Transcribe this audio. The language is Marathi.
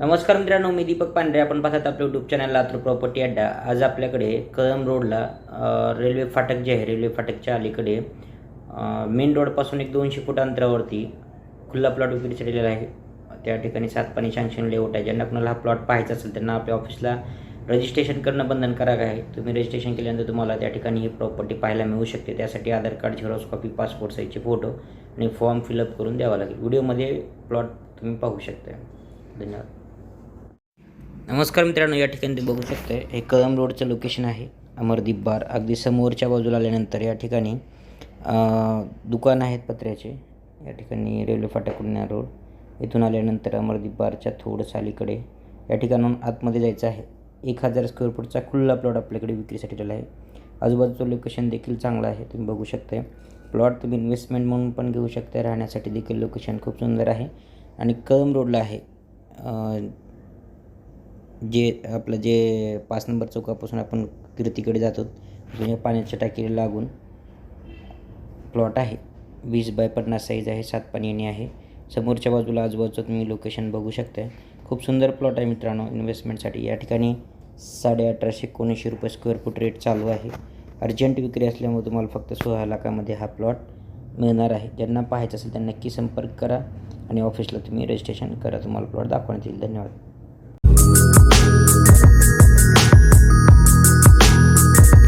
नमस्कार मित्रांनो मी दीपक पांढरे. आपण पाहतात आपल्या यूट्यूब चॅनल लातूर प्रॉपर्टी अड्डा. आज आपल्याकडे कळम रोडला रेल्वे फाटक जे आहे रेल्वे फाटकच्या अलीकडे मेन रोडपासून एक दोनशे फूट अंतरावरती खुल्ला प्लॉट विक्री दिलेला आहे. त्या ठिकाणी सात पाणी शँक्शन लेआउट आहे. ज्यांना कुणाला हा प्लॉट पाहायचा असेल त्यांना आपल्या ऑफिसला रजिस्ट्रेशन करणं बंधनकारक आहे. तुम्ही रजिस्ट्रेशन केल्यानंतर तुम्हाला त्या ठिकाणी ही प्रॉपर्टी पाहायला मिळू शकते. त्यासाठी Aadhaar card xerox copy passport साईजचे फोटो आणि फॉर्म फिलअप करून द्यावा लागेल. व्हिडिओमध्ये प्लॉट तुम्ही पाहू शकता. धन्यवाद. नमस्कार मित्रांनो या ठिकाणी तुम्ही बघू शकता हे कळम रोडचं लोकेशन आहे. अमरदीप बार अगदी समोरच्या बाजूला आल्यानंतर या ठिकाणी दुकान आहेत पत्र्याचे. या ठिकाणी रेल्वे फाट्याकडून रोड इथून आल्यानंतर अमरदीप बारच्या थोडंसं अलीकडे या ठिकाणून आतमध्ये जायचं आहे. एक हजार स्क्वेअर फूटचा खुल्ला प्लॉट आपल्याकडे विक्रीसाठी दिला आहे. आजूबाजूचं लोकेशन देखील चांगलं आहे तुम्ही बघू शकता प्लॉट तुम्ही इन्व्हेस्टमेंट म्हणून पण घेऊ शकता राहण्यासाठी देखील लोकेशन खूप सुंदर आहे. आणि कळम रोडला आहे जे आपलं जे पाच नंबर चौकापासून आपण कीर्तीकडे जातो तिथून या पाण्याच्या टाकीला लागून प्लॉट आहे. वीस बाय पन्नास साईज आहे सात पाणी येणे आहे. समोरच्या बाजूला आजूबाजूचं तुम्ही लोकेशन बघू शकता खूप सुंदर प्लॉट आहे मित्रांनो इन्व्हेस्टमेंटसाठी या ठिकाणी साडे अठराशे एकोणीसशे रुपये स्क्वेअर फूट रेट चालू आहे. अर्जंट विक्री असल्यामुळे तुम्हाला फक्त सोळा लाखामध्ये हा प्लॉट मिळणार आहे. ज्यांना पाहायचं असेल त्यांना नक्की संपर्क करा आणि ऑफिसला तुम्ही रजिस्ट्रेशन करा. तुम्हाला प्लॉट दाखवण्यात येईल. धन्यवाद.